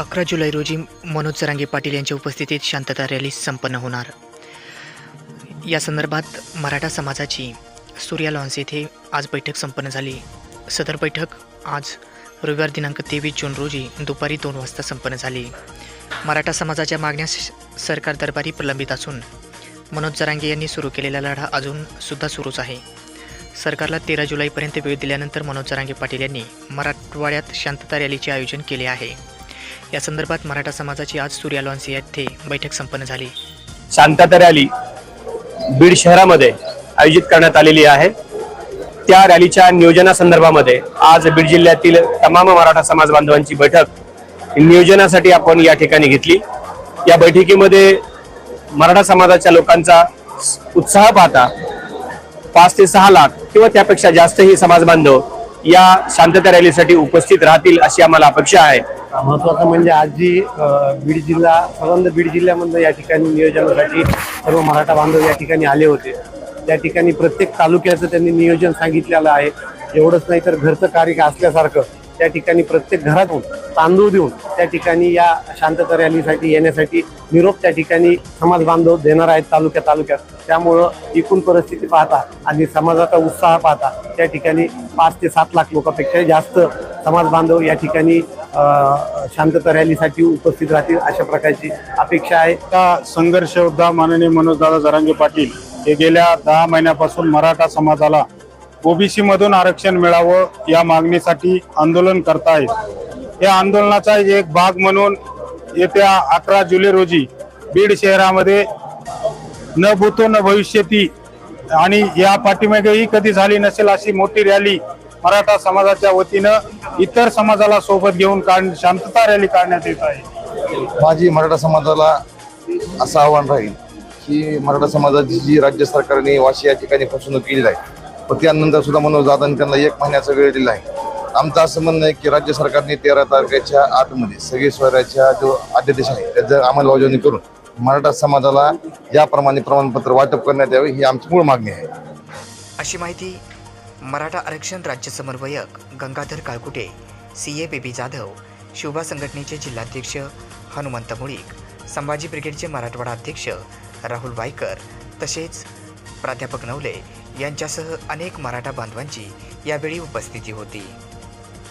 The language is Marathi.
अकरा जुलै रोजी मनोज जरांगे पाटील यांच्या उपस्थितीत शांतता रॅली संपन्न होणार. या संदर्भात मराठा समाजाची सूर्या लॉन्स येथे आज बैठक संपन्न झाली. सदर बैठक आज रविवार दिनांक तेवीस जून रोजी दुपारी दोन वाजता संपन्न झाली. मराठा समाजाच्या मागण्या सरकार दरबारी प्रलंबित असून मनोज जरांगे यांनी सुरू केलेला लढा अजूनसुद्धा सुरूच आहे. सरकारला तेरा जुलैपर्यंत वेळ दिल्यानंतर मनोज जरांगे पाटील यांनी मराठवाड्यात शांतता रॅलीचे आयोजन केले आहे. या संदर्भात मराठा समाजाची आज सूर्या लॉन्स येथे बैठक संपन्न झाली. शांतता रॅली बीड शहरामध्ये आयोजित करण्यात आलेली आहे. त्या रॅलीच्या नियोजनासंदर्भामध्ये आज बीड जिल्ह्यातील तमाम मराठा समाज बांधवांची बैठक नियोजनासाठी आपण या ठिकाणी घेतली. या बैठकीमध्ये मराठा समाजाच्या लोकांचा उत्साह पाहता पाच ते सहा लाख किंवा त्यापेक्षा जास्तही समाज बांधव या शांतता रॅलीसाठी उपस्थित राहतील अशी आम्हाला अपेक्षा आहे. महत्वाचं म्हणजे आज जी बीड जिल्हा संबंध बीड जिल्ह्यामधलं या ठिकाणी नियोजनासाठी सर्व मराठा बांधव या ठिकाणी आले होते. त्या ठिकाणी प्रत्येक तालुक्याचं त्यांनी नियोजन सांगितलेलं आहे. एवढंच नाही तर घरचं कार्य असल्यासारखं त्या ठिकाणी प्रत्येक घरातून तांदूळ देऊन त्या ठिकाणी या शांतता रॅलीसाठी येण्यासाठी निरोप त्या ठिकाणी समाज बांधव देणार आहेत तालुक्या तालुक्यात. त्यामुळं एकूण परिस्थिती पाहता आणि समाजाचा उत्साह पाहता त्या ठिकाणी पाच ते सात लाख लोकांपेक्षा जास्त समाज बांधव या ठिकाणी शांतता रॅलीसाठी उपस्थित राहतील अशा प्रकारची अपेक्षा आहे. का संघर्ष योद्धा माननीय मनोजदादा जरांगे पाटील हे गेल्या दहा महिन्यापासून मराठा समाजाला ओबीसी मधून आरक्षण मिळावं या मागणीसाठी आंदोलन करतायत. या आंदोलनाचा एक भाग म्हणून येत्या अकरा जुलै रोजी बीड शहरामध्ये न भूतो न भविष्यती आणि या पाठीमागेही कधी झाली नसेल अशी मोठी रॅली मराठा समाजाच्या वतीनं इतर समाजाला सोबत घेऊन काढ शांतता रॅली काढण्यात येत आहे. माझी मराठा समाजाला असं आव्हान राहील की मराठा समाजाची जी राज्य सरकारने वाशी या ठिकाणी फसवणूक केलेली आहे पण त्यानंतर सुद्धा मनोज दादांनी त्यांना एक महिन्याचा वेळ दिला आहे. आमचं असं म्हणणं आहे की राज्य सरकारने तेरा तारखेच्या आतमध्ये सगळे स्वराज्याच्या जो अध्यादेश आहे त्याचं अंमलबजावणी करून मराठा समाजाला याप्रमाणे प्रमाणपत्र वाटप करण्यात यावे ही आमची मूळ मागणी आहे. अशी माहिती मराठा आरक्षण राज्य समन्वयक Gangadhar Kalkute C A Baby Jadhav Shivba संघटनेचे जिल्हाध्यक्ष हनुमंत मुळीक संभाजी ब्रिगेडचे मराठवाडा अध्यक्ष राहुल वायकर तसेच प्राध्यापक नवले यांच्यासह अनेक मराठा बांधवांची यावेळी उपस्थिती होती.